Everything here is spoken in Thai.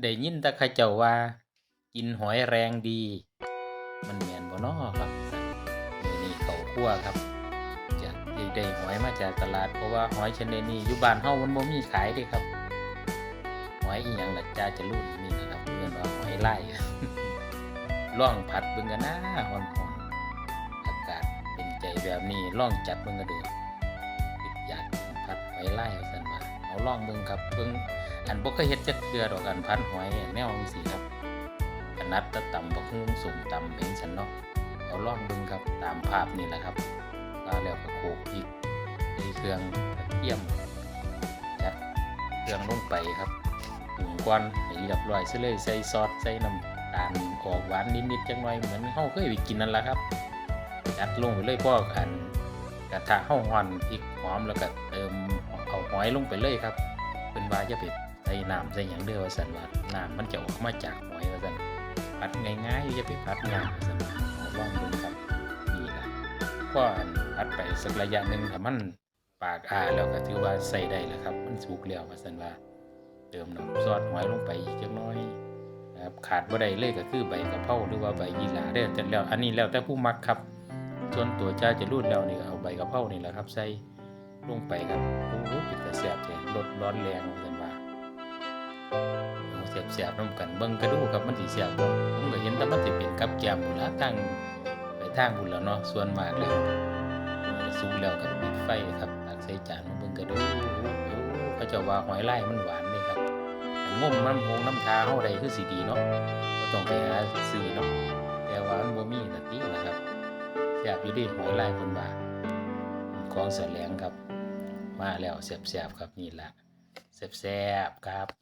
ได้ยินแต่เขาเจ้าว่า กินหอยแรงดี มันแม่นบ่นอครับมือนี้เขาคั่วครับจะได้ได้หอยมาจากตลาดเพราะว่าหอยชนิดนี้อยู่บ้านเฮามันบ่มีขายเด้ครับหอยอีหยังล่ะจ้าจะรุ่นนี่นะครับเรียกว่าหอยไล่ล่องผัดเบิ่งกันนะฮอนๆอากาศเป็นใจแบบนี้ล่องจัดเบิ่งก็ดูอยากกินผัดหอยไล่ เอาล่องเบิ่งครับเบิ่งอันบ่เคยเฮ็ดจักเทื่อดอกอันผัดหอยแนวจังซี่ครับขนาดตะตำบักหุ่งสุ่มตำเป็นซั่นเนาะเอาล่องเบิ่งครับตามภาพนี่แหละครับว่าแล้วก็โขกพริกใส่เครื่องกระเทียมจัดเครื่องลงไปครับปรุงก่อนให้เรียบร้อยซะเลยใส่ซอสใส่น้ำตาลออกหวานนิดๆจังหน่อยเหมือนเฮาเคยไปกินนั่นแหละครับจัดลงไปเลยพออันกระทะเฮาห่อนพริกหอมแล้วก็เติม อยลงไปเลยครับเป็นว่าจะไปใส่น้ำใส่หยังเด้อว่าซั่นว่าน้ำมันจะออกมาจากหอยว่าซั่นผัดง่ายๆอย่าไปผัดยากว่าซั่นว่อาลองดูครับนี่ละพออัดไปสักระยะหนึ่งถ้ามันปากอาแล้วก็ถือว่าใส่ได้แล้วครับ มันสุกแล้วว่าซั่นว่าเติมน้ำซอสหอยลงไปอีกจักน้อยนะครับขาดบ่ได้เลยก็คือใบกระเพราหรือว่าใบยีหร่าเด้อจัดแล้วอันนี้แล้วแต่ผู้มักครับ ส่วนตัวจ้าจะรูดแล้วนี่เอาใบกระเพรานี่แหละครับ ใส่ลงไปครับ ร้อนแรงว่าซั่นว่าเอาแซ่บๆนํกันเบิ่งกระดูกครับมันสิแซ่บบ่ผมก็เห็นแต่มันสิเป็นกับแก้มพุ่นละทางไปทางพุ่นแล้วเนาะส่วนมากแล้วสุกแล้วก็ปิดไฟครับตักใส่จานมาเบิ่งกระดูกเขาจ้าว่าหอยลายมันหวานนี่ครับงมน้ำหงน้ำทาเฮาได้คือสิดีเนาะบ่ต้องไปหาซื้อเนาะแต่ว่ามันบ่มีน่ะติล่ะครับแซ่บอยู่ดิหอยลายเพิ่นว่าของแสลงครับ มาแล้วแซ่บๆครับนี่แหละ แซ่บๆครับ